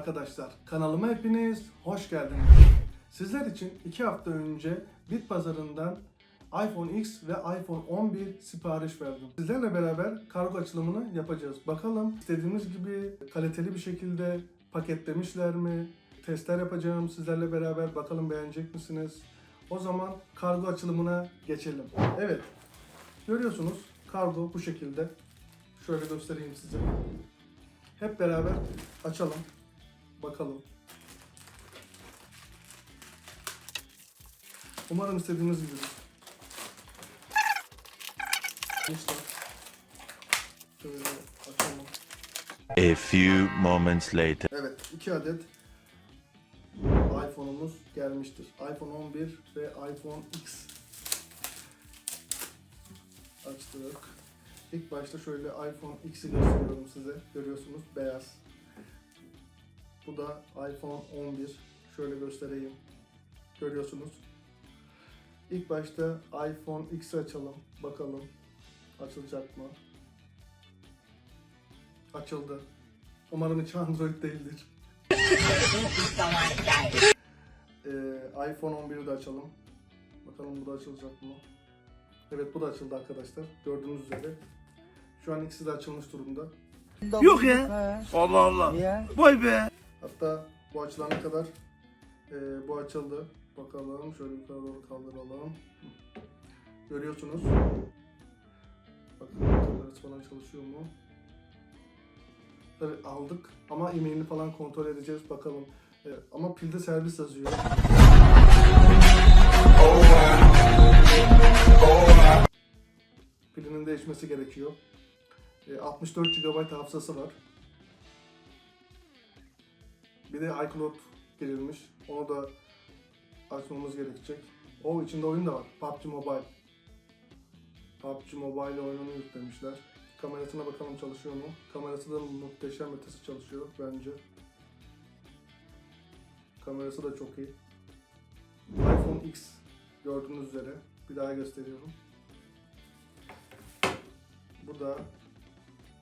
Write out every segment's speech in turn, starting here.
arkadaşlar. Kanalıma hepiniz hoş geldiniz. Sizler için 2 hafta önce Bit pazarından iPhone X ve iPhone 11 sipariş verdim. Sizlerle beraber kargo açılımını yapacağız. Bakalım istediğimiz gibi kaliteli bir şekilde paketlemişler mi? Testler yapacağım sizlerle beraber. Bakalım beğenecek misiniz? O zaman kargo açılımına geçelim. Evet. Görüyorsunuz kargo bu şekilde. Şöyle göstereyim size. Hep beraber açalım. Bakalım. Umarım istediğimiz gibi. İşte. Şöyle açalım. A few moments later. Evet, iki adet iPhone'umuz gelmiştir. iPhone 11 ve iPhone X. Açtık. İlk başta şöyle iPhone X'i gösteriyorum size. Görüyorsunuz beyaz. Bu da iPhone 11. Şöyle göstereyim. Görüyorsunuz. İlk başta iPhone X'i açalım. Bakalım açılacak mı? Açıldı. Umarım hiç Android değildir. Ee, iPhone 11'i de açalım. Bakalım bu da açılacak mı? Evet bu da açıldı arkadaşlar. Gördüğünüz üzere. Şu an ikisi de açılmış durumda. Yok ya. Allah Allah. Vay be. Hatta bu açılana kadar e, bu açıldı. Bakalım şöyle yukarı doğru kaldıralım. Görüyorsunuz. Bakın kamerası falan çalışıyor mu? Tabii aldık ama emailini falan kontrol edeceğiz bakalım. E, ama pilde servis yazıyor. Pilinin değişmesi gerekiyor. E, 64 GB hafızası var. Bir de iCloud girilmiş. Onu da açmamız gerekecek. O içinde oyun da var. PUBG Mobile. PUBG Mobile oyununu yüklemişler. Kamerasına bakalım çalışıyor mu? Kamerası da muhteşem ötesi çalışıyor bence. Kamerası da çok iyi. iPhone X gördüğünüz üzere. Bir daha gösteriyorum. Bu da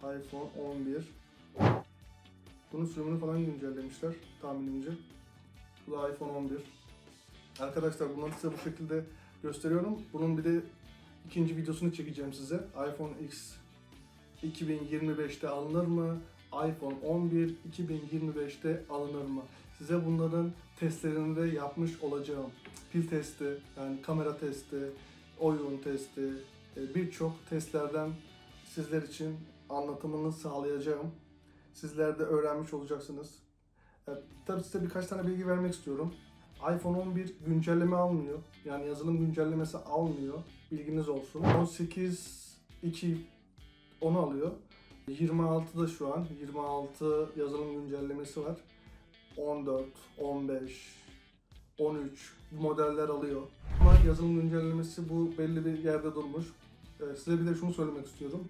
iPhone 11. Bunun sürümünü falan güncellemişler tahminimce. Bu da iPhone 11. Arkadaşlar bunları size bu şekilde gösteriyorum. Bunun bir de ikinci videosunu çekeceğim size. iPhone X 2025'te alınır mı? iPhone 11 2025'te alınır mı? Size bunların testlerini de yapmış olacağım. Pil testi, yani kamera testi, oyun testi, e, birçok testlerden sizler için anlatımını sağlayacağım. Sizler de öğrenmiş olacaksınız. E, tabii size birkaç tane bilgi vermek istiyorum. iPhone 11 güncelleme almıyor. Yani yazılım güncellemesi almıyor. Bilginiz olsun. 18.2 onu alıyor. 26'da şu an. 26 yazılım güncellemesi var. 14, 15, 13 bu modeller alıyor. Ama yazılım güncellemesi bu belli bir yerde durmuş. E, size bir de şunu söylemek istiyorum.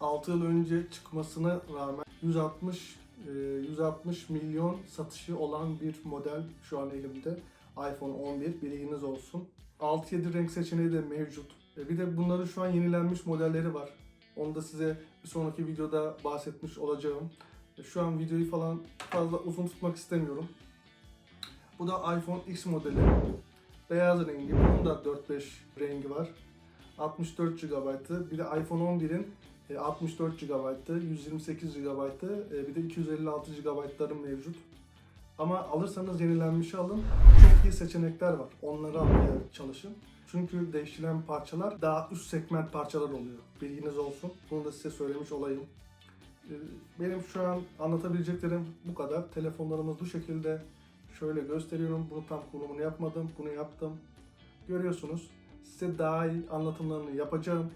6 yıl önce çıkmasına rağmen 160 e, 160 milyon satışı olan bir model şu an elimde. iPhone 11 bilginiz olsun. 6-7 renk seçeneği de mevcut. E, Bir de bunların şu an yenilenmiş modelleri var. Onu da size bir sonraki videoda bahsetmiş olacağım. E, Şu an videoyu falan fazla uzun tutmak istemiyorum. Bu da iPhone X modeli. Beyaz rengi. Bunun da 4-5 rengi var. 64 GB'ı. Bir de iPhone 11'in e, 64 GB'ı, 128 GB'ı, e, bir de 256 GB'ları mevcut. Ama alırsanız yenilenmişi alın. Çok iyi seçenekler var. Onları almaya çalışın. Çünkü değiştirilen parçalar daha üst segment parçalar oluyor. Bilginiz olsun. Bunu da size söylemiş olayım. E, Benim şu an anlatabileceklerim bu kadar. Telefonlarımız bu şekilde. Şöyle gösteriyorum. Bunu tam kurulumunu yapmadım. Bunu yaptım. Görüyorsunuz. Size daha iyi anlatımlarını yapacağım.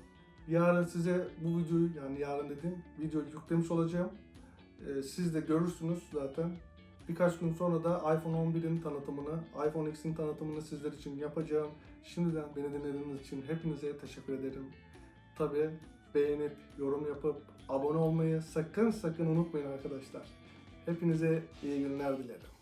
Yarın size bu videoyu yani yarın dediğim videoyu yüklemiş olacağım. Ee, siz de görürsünüz zaten. Birkaç gün sonra da iPhone 11'in tanıtımını, iPhone X'in tanıtımını sizler için yapacağım. Şimdiden beni dinlediğiniz için hepinize teşekkür ederim. Tabi beğenip, yorum yapıp, abone olmayı sakın sakın unutmayın arkadaşlar. Hepinize iyi günler dilerim.